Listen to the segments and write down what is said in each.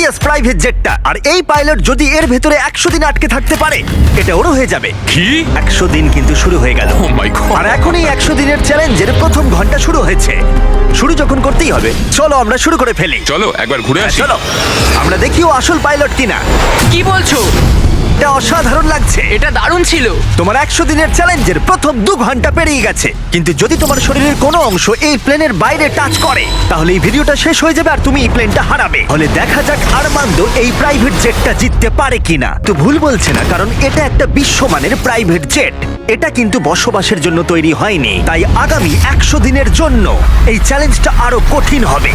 Glorious private জেটটা আর এই pilot যদি এর ভেতরে একশো দিন আটকে থাকতে পারে এটা ওরও হয়ে যাবে। কি? একশো দিন কিন্তু শুরু হয়ে গেল। ও মাই গড আর এখন এই একশো দিনের চ্যালেঞ্জের প্রথম ঘণ্টা শুরু হয়েছে। শুরু যখন করতেই হবে চলো আমরা শুরু করে ফেলি। চলো একবার ঘুরে আসি। চলো। আমরা দেখিও ও আসল পাইলট কিনা। কি বলছো? এটা অসাধারণ লাগছে। এটা দারুণ ছিল। তোমার একশো দিনের চ্যালেঞ্জের প্রথম দু ঘণ্টা পেরিয়ে গেছে। কিন্তু যদি তোমার শরীরের কোনো অংশ এই প্লেনের বাইরে টাচ করে তাহলে এই ভিডিওটা শেষ হয়ে যাবে আর তুমি এই প্লেনটা হারাবে। হলে দেখা যাক আরমান্দ এই প্রাইভেট জেটটা জিততে পারে কিনা। তো ভুল বলছে না কারণ এটা একটা বিশ্বমানের প্রাইভেট জেট। এটা কিন্তু বসবাসের জন্য তৈরি হয়নি। তাই আগামী একশো দিনের জন্য এই চ্যালেঞ্জটা আরও কঠিন হবে।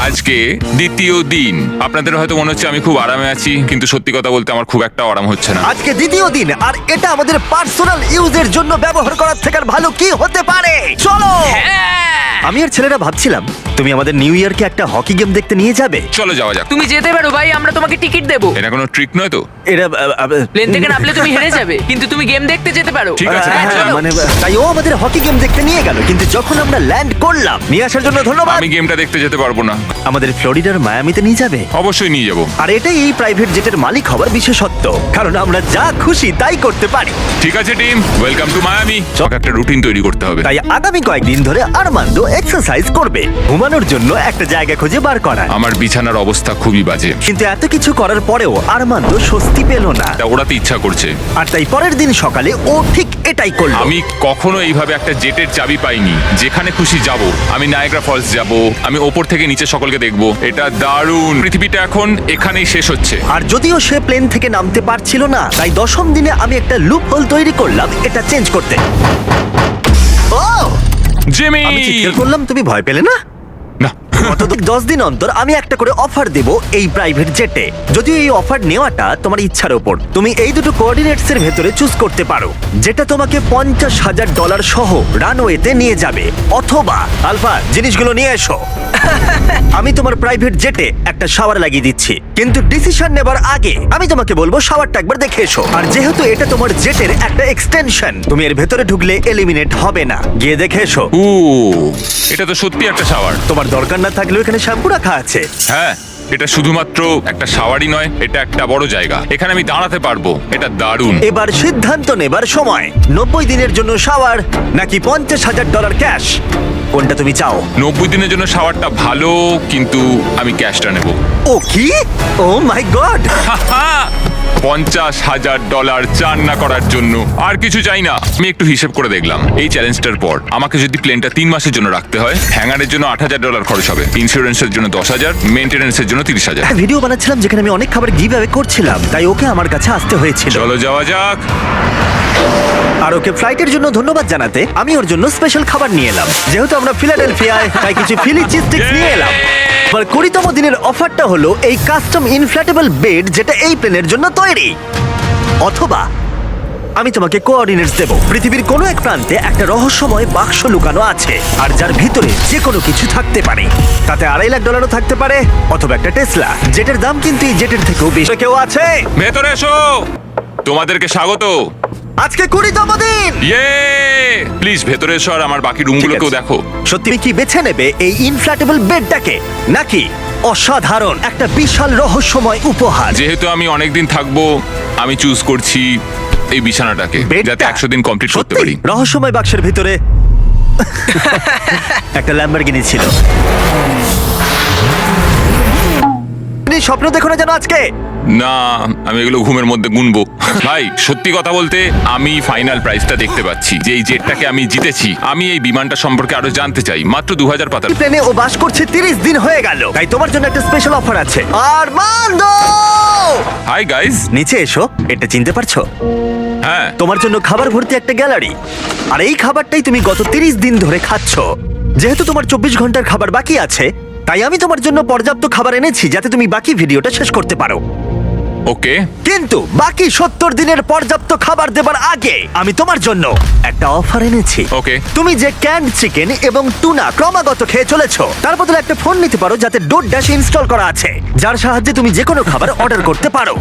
আজকে দ্বিতীয় দিন। আপনাদের হয়তো মনে হচ্ছে আমি খুব আরামে আছি কিন্তু সত্যি কথা বলতে আমার খুব একটা আরাম হচ্ছে না। আজকে দ্বিতীয় দিন আর এটা আমাদের পার্সোনাল ইউজের জন্য ব্যবহার করার থেকে আর ভালো কি হতে পারে? চলো! আমি আর ছেলেরা ভাবছিলাম তুমি আমাদের নিউ ইয়ারকে একটা হকি গেম দেখতে নিয়ে যাবে। চলো যাওয়া যাক। তুমি যেতে পারো ভাই আমরা তোমাকে টিকিট দেবো। এটা কোনো ট্রিক নয় তো? এরা আ, আ, প্লেন থেকে নামলে তুমি হেরে যাবে কিন্তু তুমি গেম দেখতে যেতে পারো। ঠিক আছে, হ্যাঁ, চলো। মানে তাই ও আমাদের হকি গেম দেখতে নিয়ে গেল কিন্তু যখন আমরা ল্যান্ড করলাম নিয়ে আসার জন্য ধন্যবাদ। আমি গেমটা দেখতে যেতে পারব না। আমাদের ফ্লোরিডার মায়ামিতে নিয়ে যাবে। অবশ্যই নিয়ে যাব। আর এটাই এই প্রাইভেট জেটের মালিক হবার বিশেষত্ব কারণ আমরা যা খুশি তাই করতে পারি। ঠিক আছে টিম ওয়েলকাম টু মায়ামি চক একটা রুটিন তৈরি করতে হবে। তাই আগামী কয়েকদিন ধরে আরমান্দ এক্সারসাইজ করবে। ঘুমানোর জন্য একটা জায়গা খুঁজে বার করা আমার বিছানার অবস্থা খুবই বাজে। কিন্তু এত কিছু করার পরেও আরমান্দ স্বস্তি পেল না। তা ওড়াতে ইচ্ছা করছে। আর তাই পরের দিন সকালে ও ঠিক এটাই করল। আমি কখনো এইভাবে একটা জেটের চাবি পাইনি। যেখানে খুশি যাব। আমি নায়গ্রা ফলস যাব। আমি ওপর থেকে নিচে সকলকে দেখব। এটা দারুণ। পৃথিবীটা এখন এখানেই শেষ হচ্ছে। আর যদিও সে প্লেন থেকে নামতে পারছিল না তাই দশম দিনে আমি একটা লুপ হোল তৈরি করলাম। এটা চেঞ্জ করতে। ও! জেমি! আমি চিৎকার করলাম তুমি ভয় পেলে না? না দশ দিন অন্তর আমি একটা করে অফার দেব এই প্রাইভেট জেটে যদিও এই অফার নেওয়াটা তোমার ইচ্ছার ওপর। তুমি এই দুটো কোঅর্ডিনেটস এর ভেতরে চুজ করতে পারো। যেটা তোমাকে পঞ্চাশ হাজার ডলার সহ রানওয়েতে নিয়ে যাবে। অথবা, আলফা, জিনিসগুলো নিয়ে এসো। আমি তোমার প্রাইভেট জেটে একটা শাওয়ার লাগিয়ে দিচ্ছি। কিন্তু ডিসিশন নেবার আগে আমি তোমাকে বলব শাওয়ারটা একবার দেখে এসো। আর যেহেতু এটা তোমার জেটের একটা এক্সটেনশন তুমি এর ভেতরে ঢুকলে এলিমিনেট হবে না। গিয়ে দেখে এসো। ও। এটা তো সত্যি একটা শাওয়ার তোমার দরকার না থাকলেও এখানে শ্যাম্পু রাখা আছে। হ্যাঁ এটা শুধুমাত্র একটা শাওয়ারই নয় এটা একটা বড় জায়গা। এখানে আমি দাঁড়াতে পারব এটা দারুণ। এবার সিদ্ধান্ত নেবার সময়। নব্বই দিনের জন্য শাওয়ার নাকি পঞ্চাশ হাজার ডলার ক্যাশ কোনটা তুমি চাও? নব্বই দিনের জন্য শাওয়ারটা ভালো কিন্তু আমি ক্যাশটা নেব। ও কি? ও মাই গড পঞ্চাশ হাজার ডলার চান না করার জন্য। আর কিছু চাই না। আমি একটু হিসেব করে দেখলাম। এই চ্যালেঞ্জটার পর আমাকে যদি প্লেনটা তিন মাসের জন্য রাখতে হয় হ্যাঙ্গারের জন্য আট হাজার ডলার খরচ হবে। ইন্স্যুরেন্সের জন্য দশ হাজার মেনটেন্সের জন্য তিরিশ হাজার। ভিডিও বানাচ্ছিলাম যেখানে আমি অনেক খাবার গিভ করছিলাম। তাই ওকে আমার কাছে আসতে হয়েছিল। চলো যাওয়া যাক। আর ওকে ফ্লাইটের জন্য ধন্যবাদ জানাতে আমি ওর জন্য স্পেশাল খাবার নিয়ে এলাম। যেহেতু আমরা ফিলাডেলফিয়ায় তাই কিছু ফিলি চিজ স্টিক্স নিয়ে এলাম। এবার কুড়িতম দিনের অফারটা হলো এই কাস্টম ইনফ্ল্যাটেবল বেড যেটা এই প্লেনের জন্য তৈরি। অথবা আমি তোমাকে কোঅর্ডিনেটস দেব। পৃথিবীর কোনো এক প্রান্তে একটা রহস্যময় বাক্স লুকানো আছে আর যার ভিতরে যে কোনো কিছু থাকতে পারে। তাতে আড়াই লাখ ডলারও থাকতে পারে অথবা একটা টেসলা যেটার দাম কিন্তু এই জেটের থেকেও বেশি। কেউ আছে? ভেতরে এসো! তোমাদেরকে স্বাগত। আজকে কুড়িতম দিন। ইয়ে! প্লিজ ভেতরে এসো আর আমার বাকি রুমগুলোকেও দেখো। সত্যি তুমি কি বেছে নেবে এই ইনফ্ল্যাটেবল বেডটাকে নাকি অসাধারণ একটা বিশাল রহস্যময় উপহার? যেহেতু আমি অনেকদিন থাকব আমি চুজ করছি এই বিছানাটাকে? যাতে একশো দিন কমপ্লিট করতে সত্যি? পারি। রহস্যময় বাক্সের ভিতরে একটা ল্যাম্বরগিনি ছিল। তুমি স্বপ্ন দেখো না যেন আজকে? না আমি এগুলো ঘুমের মধ্যে গুনবো। ভাই সত্যি কথা বলতে আমি ফাইনাল প্রাইসটা দেখতে পাচ্ছি। যে এই জেটটাকে আমি জিতেছি আমি এই বিমানটা সম্পর্কে আরও জানতে চাই। মাত্র দু হাজার পাতা প্লেনে ও বাস করছে তিরিশ দিন হয়ে গেল। তাই তোমার জন্য একটা স্পেশাল অফার আছে। আর মান্দ হাই গাইস নিচে এসো এটা চিনতে পারছ? হ্যাঁ। তোমার জন্য খাবার ভর্তি একটা গ্যালারি। আর এই খাবারটাই তুমি গত তিরিশ দিন ধরে খাচ্ছ। যেহেতু তোমার চব্বিশ ঘণ্টার খাবার বাকি আছে তাই আমি তোমার জন্য পর্যাপ্ত খাবার এনেছি যাতে তুমি বাকি ভিডিওটা শেষ করতে পারো। ওকে। কিন্তু বাকি সত্তর দিনের পর্যাপ্ত খাবার দেবার আগে আমি তোমার জন্য একটা অফার এনেছি। ওকে। তুমি যে ক্যান্ড চিকেন এবং টুনা ক্রমাগত খেয়ে চলেছো তার বদলে একটা ফোন নিতে পারো যাতে ডোর ড্যাশ ইনস্টল করা আছে যার সাহায্যে তুমি যে কোনো খাবার অর্ডার করতে পারো।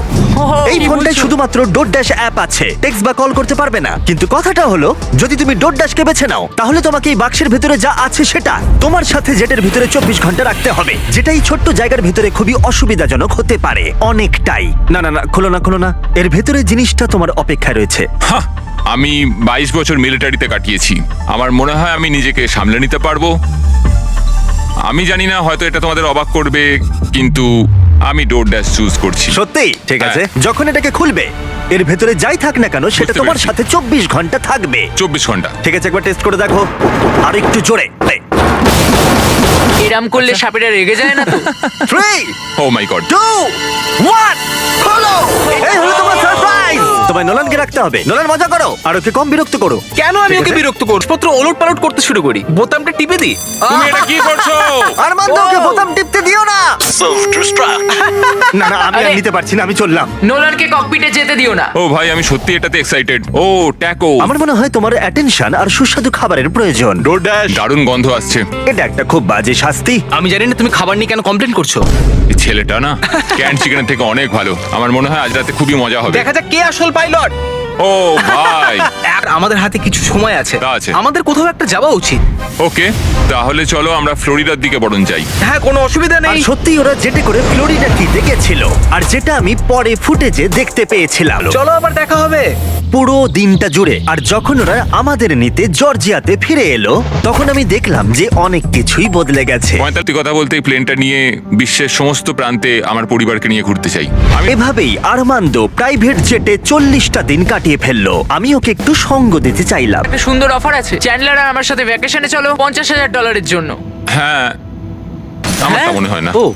এই কি ফোনটায় শুধুমাত্র ডোর ড্যাশ অ্যাপ আছে টেক্সট বা কল করতে পারবে না। কিন্তু কথাটা হলো যদি তুমি ডোর ড্যাশকে বেছে নাও তাহলে তোমাকে এই বাক্সের ভিতরে যা আছে সেটা তোমার সাথে জেটের ভিতরে চব্বিশ ঘণ্টা রাখতে হবে যেটা এই ছোট্ট জায়গার ভিতরে খুবই অসুবিধাজনক হতে পারে অনেকটাই। না না না না খোলো না খোলো না। এর ভেতরে জিনিসটা তোমার অপেক্ষায় রয়েছে। হাহ, আমি বাইশ বছর মিলিটারিতে কাটিয়েছি। আমার মনে হয় আমি নিজেকে সামলে নিতে পারব। আমি জানি না হয়তো এটা তোমাদের অবাক করবে কিন্তু আমি ডোর ড্যাশ চুজ করছি। সত্যি? ঠিক আছে। হ্যাঁ। যখন এটাকে খুলবে এর ভেতরে যাই থাক না কেন সেটা বুঝতে তোমার পেরেছি। সাথে চব্বিশ ঘণ্টা থাকবে। চব্বিশ ঘণ্টা। ঠিক আছে একবার টেস্ট করে দেখো। আর একটু জোরে এরাম করলে সাপেটা সাপেরা রেগে যায় না তো? Three oh my god two one follow এই হলো তোমার সারপ্রাইজ তোমায় নোলানকে রাখতে হবে। নোলান মজা করো। আর ওকে কম বিরক্ত করো। কেন আমি ঠিক ওকে আছে? বিরক্ত করব পত্র ওলট পালট করতে শুরু করি। বোতামটা টিপে দিই। তুমি এটা কি করছ? আর ওকে বোতাম টিপতে দিও না। না না আমি আর আরে! নিতে পারছি না আমি চললাম। নোলানকে ককপিটে যেতে দিও না। ও ভাই আমি সত্যি এটাতে এক্সাইটেড ও ট্যাকো আমার মনে হয় তোমার অ্যাটেনশন আর সুস্বাদু খাবারের প্রয়োজন। ডোর ড্যাশ দারুণ গন্ধ আসছে। এটা একটা খুব বাজে শাস্তি। আমি জানি না তুমি খাবার নিয়ে কেন কমপ্লেন করছ। এই ছেলেটা না ক্যান চিকেনের থেকে অনেক ভালো। আমার মনে হয় আজ রাতে খুবই মজা হবে। দেখা যাক কে আসল পাইলট ও ভাই। আর আমাদের হাতে কিছু সময় আছে। তা আছে। আমাদের কোথাও একটা যাওয়া উচিত। ওকে তাহলে চলো আমরা ফ্লোরিডার দিকে বরং যাই। হ্যাঁ কোনো অসুবিধা আর নেই সত্যি ওরা জেটে করে ফ্লোরিডা কি দেখেছিল আর যেটা আমি পরে ফুটেজে দেখতে পেয়েছিলাম। চলো আবার দেখা হবে। পুরো দিনটা জুড়ে। আর যখন ওরা আমাদের নিতে জর্জিয়াতে ফিরে এলো তখন আমি দেখলাম যে অনেক কিছুই বদলে গেছে। পঁয়তাল্লিশ কথা বলতে এই প্লেনটা নিয়ে বিশ্বের সমস্ত প্রান্তে আমার পরিবারকে নিয়ে ঘুরতে চাই। আমি এভাবেই আরমান্দো প্রাইভেট জেটে চল্লিশটা দিন কাটিয়ে ফেলল। আমি ওকে একটু সঙ্গ দিতে চাইলাম। একটা সুন্দর অফার আছে। চ্যান্ডলার আর আমার সাথে ভ্যাকেশনে চলো পঞ্চাশ হাজার ডলারের জন্য। হ্যাঁ আমার তা হ্যাঁ? মনে হয় না। ও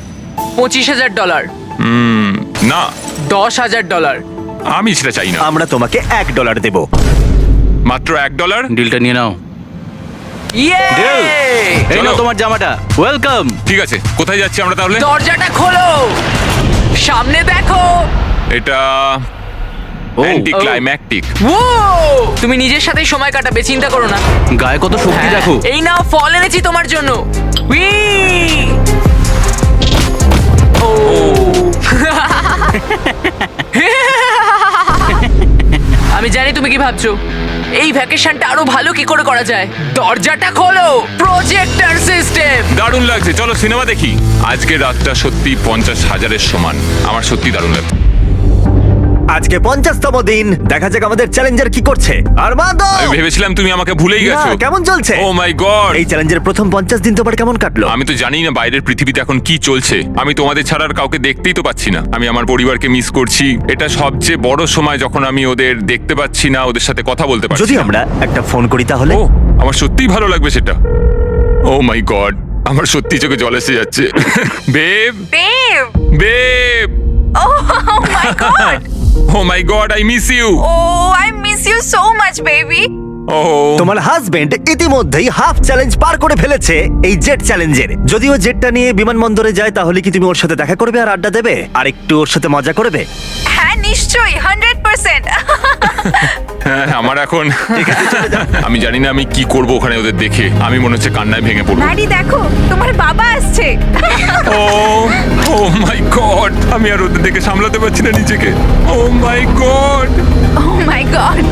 পঁচিশ হাজার ডলার। উম, না। দশ হাজার ডলার। আমি সেটা চাই না। আমরা তোমাকে এক ডলার দেব। মাত্র এক ডলার ডিলটা নিয়ে নাও। ইয়ে এই চলো। তোমার জামাটা। ওয়েলকাম ঠিক আছে কোথায় যাচ্ছি আমরা তাহলে? দরজাটা খোলো! সামনে দেখো! এটা ও। অ্যান্টি ক্লাইম্যাকটিক ও! তুমি নিজের সাথেই সময় কাটাবে চিন্তা করো না। গায়ে কত শক্তি হ্যাঁ, দেখো। এই নাও ফল এনেছি তোমার জন্য। উই! ও। কি ভাবছ? এই ভ্যাকেশনটা আরও ভালো কি করে করা যায়? দরজাটা খোলো প্রজেক্টর সিস্টেম দারুণ লাগছে, চলো সিনেমা দেখি। আজকে রাতটা সত্যি পঞ্চাশ হাজারের সমান। আমার সত্যি দারুণ লাগছে। আজকে পঞ্চাশতম দিন। দেখা যাক আমাদের চ্যালেঞ্জার কি করছে। আরমান্দো আমি ভেবেছিলাম তুমি আমাকে ভুলেই গেছো। না, কেমন চলছে? ও মাই গড এই চ্যালেঞ্জের প্রথম পঞ্চাশ দিন তোমার কেমন কাটলো? আমি তো জানি না বাইরের পৃথিবীতে এখন কি চলছে। আমি তোমাদের ছাড়া আর কাউকে দেখতেই তো পাচ্ছি না। আমি আমার পরিবারকে মিস করছি। এটা সবচেয়ে বড় সময় যখন আমি ওদের দেখতে পাচ্ছি না ওদের সাথে কথা বলতে পারছি যদি না। আমরা একটা ফোন করি তাহলে? ও আমার সত্যিই ভালো লাগবে সেটা। ও মাই গড আমার সত্যি চোখে জল এসে যাচ্ছে। Babe Babe! Babe Oh, my god! Oh god I miss you Oh, I miss you so much, baby. ও তোমার হাজবেন্ড ইতিমধ্যেই হাফ চ্যালেঞ্জ পার করে ফেলেছে এই জেট চ্যালেঞ্জের যদিও জেটটা নিয়ে বিমানবন্দরে যায় তাহলে কি তুমি ওর সাথে দেখা করবে আর আড্ডা দেবে? আর একটু ওর সাথে মজা করবে? হ্যাঁ নিশ্চয়ই হান্ড্রেড পার্সেন্ট হ্যাঁ, আমার এখন আমি জানি না আমি কি করব ওখানে ওদের দেখে। আমি মনে হচ্ছে কান্নায় ভেঙে পড়ব। ম্যাডি দেখো তোমার বাবা আসছে। ও ও মাই গড আমি আর ওদের দেখে সামলাতে পারছি না নিজেকে। ও my god. Oh my god.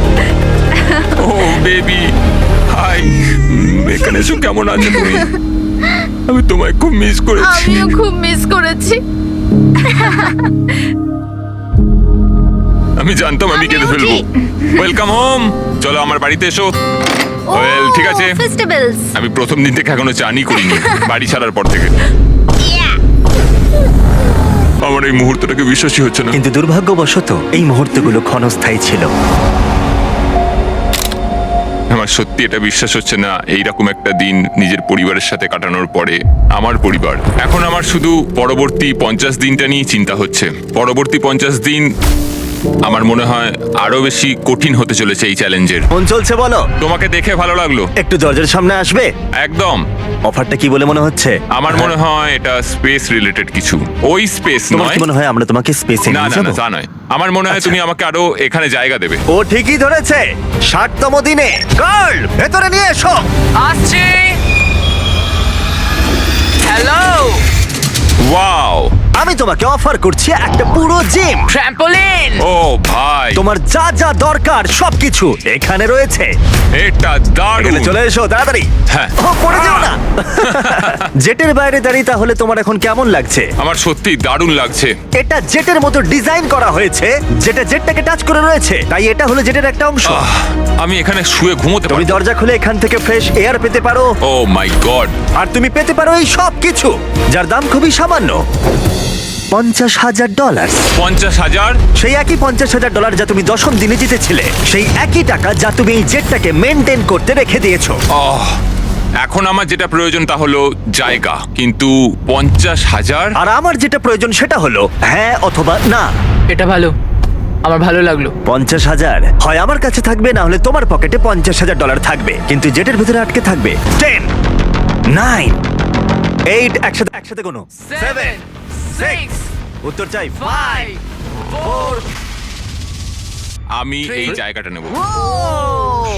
Oh baby hi এখানে এসো কেমন আছো তুমি? আমি তোমায় খুব মিস করেছি। আমিও খুব মিস করেছি। আমি জানতাম আমি কেঁদে ফেলব। ওয়েলকাম হোম চলো আমার বাড়িতে এসো। ওয়েল ঠিক আছে। আমি প্রথম দিন থেকে এখনও চানই করিনি। বাড়ি ছাড়ার পর থেকে। আমার এই মুহূর্তটাকে বিশ্বাসই হচ্ছে না। কিন্তু দুর্ভাগ্যবশত এই মুহূর্তগুলো ক্ষণস্থায়ী ছিল। আমার সত্যি এটা বিশ্বাস হচ্ছে না এইরকম একটা দিন নিজের পরিবারের সাথে কাটানোর পরে আমার পরিবার। এখন আমার শুধু পরবর্তী পঞ্চাশ দিনটা নিয়ে চিন্তা হচ্ছে। পরবর্তী পঞ্চাশ দিন আমার মনে হয় আরও বেশি কঠিন হতে চলেছে এই চ্যালেঞ্জের। ফোন চলছে বলো। তোমাকে দেখে ভালো লাগল। একটু দরজার সামনে আসবে? একদম। অফারটা কি বলে মনে হচ্ছে? আমার মনে হয়। এটা স্পেস রিলেটেড কিছু। ওই স্পেস তোমার নয়। কি মনে হয় আমরা তোমাকে স্পেসে না নিয়ে না না যাব তা নয়। আমার মনে হয় আচ্ছা। তুমি আমাকে আরও এখানে জায়গা দেবে। ও ঠিকই ধরেছে। ষাটতম দিনে গার্ল ভেতরে নিয়ে এসো। আসছে। হ্যালো তোমাকে অফার করছি একটা পুরো জিম ট্র্যাম্পোলিন ও ভাই। তোমার যা যা দরকার সবকিছু এখানে রয়েছে। এটা দারুণ। এখানে চলে এসো তাড়াতাড়ি। হ্যাঁ। ও পড়ে যাও না। জেটের বাইরে দাঁড়িয়ে তাহলে তোমার এখন কেমন লাগছে? আমার সত্যি দারুণ লাগছে। এটা জেটের মতো ডিজাইন করা হয়েছে যেটা জেটটাকে টাচ করে রয়েছে। তাই এটা হলো জেটের একটা অংশ। আহ, আমি এখানে শুয়ে ঘুমোতে তুমি পারি দরজা খুলে এখান থেকে ফ্রেশ এয়ার পেতে পারো। ও মাই গড আর তুমি পেতে পারো এই সব কিছু যার দাম খুবই সামান্য। পঞ্চাশ হাজার ডলার। পঞ্চাশ হাজার? সেই একই পঞ্চাশ হাজার ডলার যা তুমি দশম দিনে জিতেছিলে সেই একই টাকা যা তুমি এই জেটটাকে মেনটেন করতে রেখে দিয়েছ। আহ, এখন আমার যেটা প্রয়োজন তা হলো জায়গা। কিন্তু পঞ্চাশ হাজার? আর আমার যেটা প্রয়োজন সেটা হলো হ্যাঁ অথবা না। এটা ভালো। আমার ভালো লাগল। পঞ্চাশ হাজার? হয় আমার কাছে থাকবে না হলে তোমার পকেটে পঞ্চাশ হাজার ডলার থাকবে। কিন্তু জেটের ভিতরে আটকে থাকবে টেন নাইন এইট একসাথে একসাথে কোনো সেভেন সিক্স উত্তর চাই। ফাইভ ফোর আমি এই জায়গাটা নেব।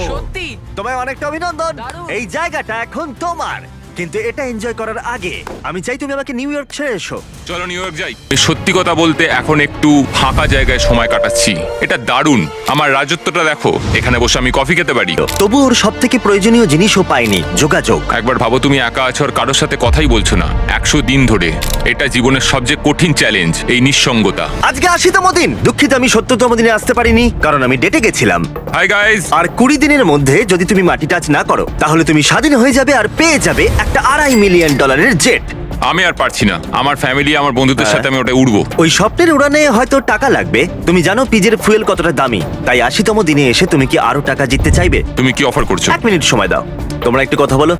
সত্যি? তোমায় অনেকটা অভিনন্দন। এই জায়গাটা এখন তোমার। কিন্তু এটা এনজয় করার আগে আমি চাই তুমি আমাকে নিউ ইয়র্ক ছেড়ে এসো। চলো নিউ ইয়র্ক যাই। সত্যি কথা বলতে এখন একটু ফাঁকা জায়গায় সময় কাটাচ্ছি। এটা দারুণ। আমার রাজত্বটা দেখো। এখানে বসে আমি কফি খেতে পারি। তবু ওর সব থেকে প্রয়োজনীয় জিনিসও পাইনি যোগাযোগ। একবার ভাবো তুমি একা আছো আর কারোর সাথে কথাই বলছো না। একশো দিন ধরে। এটা জীবনের সবচেয়ে কঠিন চ্যালেঞ্জ এই নিঃসঙ্গতা। আজকে আশিতম দিন। দুঃখিত আমি সত্তরতম দিনে আসতে পারিনি কারণ আমি ডেটে গেছিলাম। হাই গাইস আর কুড়ি দিনের মধ্যে যদি তুমি মাটি টাচ না করো তাহলে তুমি স্বাধীন হয়ে যাবে আর পেয়ে যাবে একটা আড়াই মিলিয়ন ডলারের জেট। আমি আর পারছি না। আমার ফ্যামিলি আমার বন্ধুদের সাথে আমি ওটা উড়বো। ওই স্বপ্নের উড়ানে হয়তো টাকা লাগবে। তুমি জানো পিজের ফুয়েল কতটা দামি। তাই আশিতম দিনে এসে তুমি কি আরও টাকা জিততে চাইবে? তুমি কি অফার করছ? এক মিনিট সময় দাও। তোমরা একটু কথা বলো।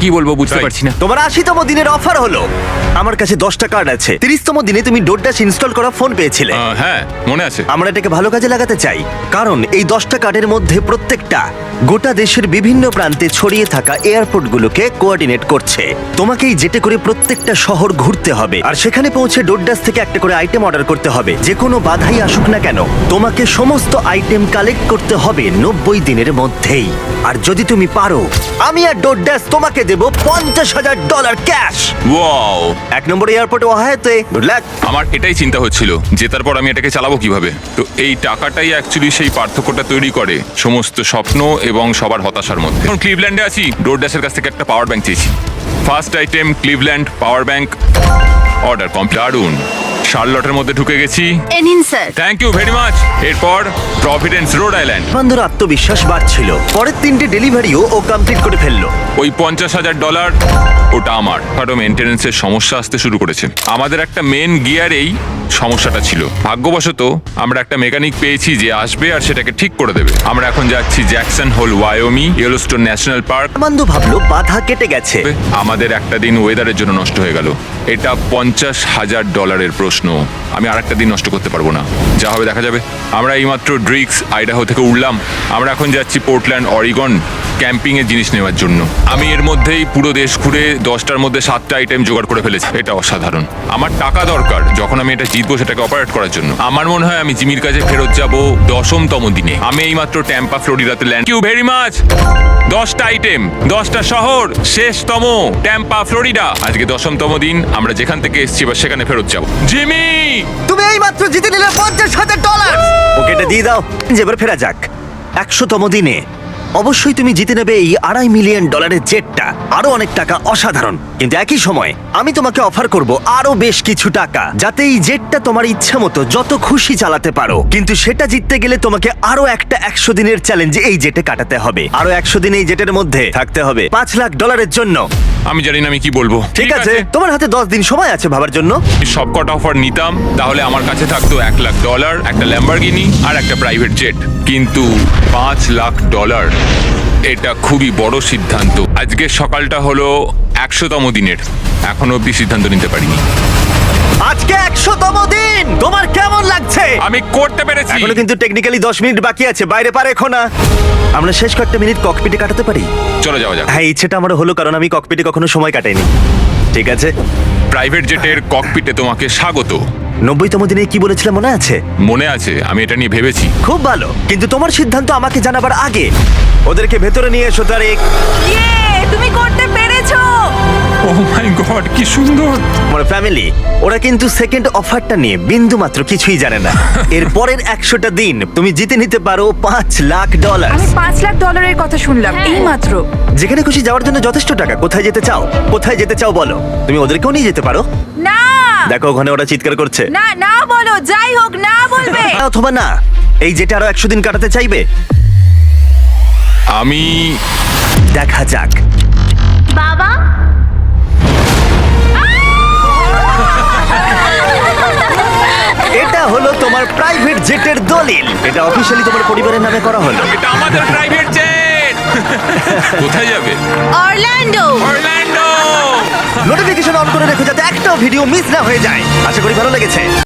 কি বলব বুঝতে। পারছি না। তোমার আশিতম দিনের অফার হলো। আমার কাছে দশটা কার্ড আছে। তিরিশতম দিনে তুমি ডোডাস ইনস্টল করা ফোন পেয়েছিলে। আহ, হ্যাঁ মনে আছে। আমরা এটাকে ভালো কাজে লাগাতে চাই। কারণ এই দশটা কার্ডের মধ্যে প্রত্যেকটা গোটা দেশের বিভিন্ন প্রান্তে ছড়িয়ে থাকা এয়ারপোর্টগুলোকে কোঅর্ডিনেট করছে। তোমাকে এই জেটে করে প্রত্যেকটা শহর ঘুরতে হবে। আর সেখানে পৌঁছে ডোডাস থেকে একটা করে আইটেম অর্ডার করতে হবে। যে কোনো বাধাই আসুক না কেন তোমাকে সমস্ত আইটেম কালেক্ট করতে হবে নব্বই দিনের মধ্যেই। আর যদি তুমি পারো আমি আর ডোডাস তোমাকে দেব পঞ্চাশ হাজার ডলার ক্যাশ। ওয়াও। এক নম্বর এয়ারপোর্টে ওহায়তে গুড লাক আমার এটাই চিন্তা হচ্ছিল জেতার পর আমি এটাকে চালাবো কীভাবে। তো এই টাকাটাই অ্যাকচুয়ালি সেই পার্থক্যটা তৈরি করে সমস্ত স্বপ্ন এবং সবার হতাশার মধ্যে। এখন ক্লিভল্যান্ডে আছি ডোর ড্যাশের কাছ থেকে একটা পাওয়ার ব্যাংক চেয়েছি। First item Cleveland power bank order complete দারুণ শার্লটের মধ্যে ঢুকে গেছি। এ নিন sir. Thank you very much এরপর প্রভিডেন্স রোড আইল্যান্ড বন্ধুর আত্মবিশ্বাস বাড়ছিল। পরের তিনটে ডেলিভারিও ও কমপ্লিট করে ফেলল। ওই পঞ্চাশ হাজার ডলার ওটা আমার। কারও মেনটেনেন্সের সমস্যা আসতে শুরু করেছে। আমাদের একটা মেন গিয়ারেই সমস্যাটা ছিল। ভাগ্যবশত আমরা একটা মেকানিক পেয়েছি যে আসবে আর সেটাকে ঠিক করে দেবে। আমরা এখন যাচ্ছি Jackson Hole Wyoming Yellowstone national park আনন্দ ভাবলো বাধা কেটে গেছে। আমাদের একটা দিন ওয়েদারের জন্য নষ্ট হয়ে গেল। এটা পঞ্চাশ হাজার ডলারের প্রশ্ন। আমি আর একটা দিন নষ্ট করতে পারব না। যা হবে দেখা যাবে। আমরা এইমাত্র ড্রিক্স, আইডাহো থেকে উঠলাম আমরা এখন যাচ্ছি পোর্টল্যান্ড, অরিগন। ক্যাম্পিং এর জিনিস নেওয়ার জন্য। আমি এর মধ্যেই পুরো দেশ ঘুরে দশটার মধ্যে সাতটা আইটেম জোগাড় করে ফেলেছি। এটা অসাধারণ। আমার টাকা দরকার যখন আমি এটা জিতবো সেটাকে অপারেট করার জন্য। আমার মনে হয় আমি জিমির কাছে ফেরত যাব দশমতম দিনে। আমি এইমাত্র ট্যাম্পা ফ্লোরিডাতে ল্যান্ড ইউ ভেরি মাচ দশটা আইটেম দশটা শহর শেষতম ট্যাম্পা ফ্লোরিডা আজকে দশমতম দিন আমরা যেখান থেকে এসেছি এবার সেখানে ফেরত যাব। জিমি! তুমি এই মাত্র জিতে নিলে পঞ্চাশ হাজার ডলার ওকে এটা দিয়ে দাও যে এবার ফেরা যাক। একশোতম দিনে অবশ্যই তুমি জিতে নেবে এই আড়াই মিলিয়ন ডলারের জেটটা। আরও অনেক টাকা অসাধারণ। কিন্তু একই সময়, আমি তোমাকে অফার করব আরও বেশ কিছু টাকা, যাতে এই জেটটা তোমার ইচ্ছা মতো যত খুশি চালাতে পারো। কিন্তু সেটা জিততে গেলে তোমাকে আরও একটা একশো দিনের চ্যালেঞ্জ এই জেটে কাটাতে হবে। আরও একশো দিন এই জেটের মধ্যে থাকতে হবে পাঁচ লাখ ডলারের জন্য। আমি জানি না আমি কি বলব। ঠিক আছে। তোমার হাতে দশ দিন সময় আছে ভাবার জন্য। সব কটা অফার নিতাম তাহলে আমার কাছে থাকতো এক লাখ ডলার একটা ল্যাম্বারগিনি আর একটা প্রাইভেট জেট কিন্তু পাঁচ লাখ ডলার এটা খুবই বড় সিদ্ধান্ত। আজকে সকালটা হলো একশোতম দিনের। এখনও অব্দি সিদ্ধান্ত নিতে পারিনি। আজকে একশোতম দিন! তোমার কেমন লাগছে? আমি করতে পেরেছি। এখনও কিন্তু টেকনিক্যালি দশ মিনিট বাকি আছে বাইরে পারে এখন আমরা শেষ কয়েকটা মিনিট ককপিটে কাটাতে পারি? চলে যাওয়া যাক। হ্যাঁ ইচ্ছেটা আমার হলো কারণ আমি ককপিটে কখনো সময় কাটাইনি। ঠিক আছে? প্রাইভেট জেটের ককপিটে তোমাকে স্বাগত। নব্বইতম দিনে কি বলেছিলাম মনে আছে? মনে আছে আমি এটা নিয়ে ভেবেছি। খুব ভালো কিন্তু তোমার সিদ্ধান্ত আমাকে জানাবার আগে। ওদেরকে ভেতরে নিয়ে এসো তারিক। ইয়ে তুমি করতে পেরেছ! ও মাই গড কি সুন্দর। আমার ফ্যামিলি ওরা কিন্তু সেকেন্ড অফারটা নিয়ে বিন্দু মাত্র কিছুই জানে না। এর পরের একশোটা দিন তুমি জিতে নিতে পারো পাঁচ লাখ ডলার আমি পাঁচ লাখ ডলারের কথা শুনলাম এই মাত্র যেখানে খুশি যাওয়ার জন্য যথেষ্ট টাকা কোথায় যেতে চাও? কোথায় যেতে চাও বলো। তুমি ওদেরকেও নিয়ে যেতে পারো। না! দেখো ওখানে ওরা চিৎকার করছে। না না বলো যাই হোক না বলবে। অথবা না এই যেটা আরও একশো দিন কাটাতে চাইবে। আমি দেখা যাক। বাবা এটা হলো তোমার প্রাইভেট জেটের দলিল। এটা অফিসিয়ালি তোমার পরিবারের নামে করা হলো। এটা আমাদের প্রাইভেট জেট কোথায় যাবে? অরল্যান্ডো! অরল্যান্ডো! নোটিফিকেশন অন করে রেখো যাতে একটা ভিডিও মিস না হয়ে যায়। আশা করি ভালো লেগেছে।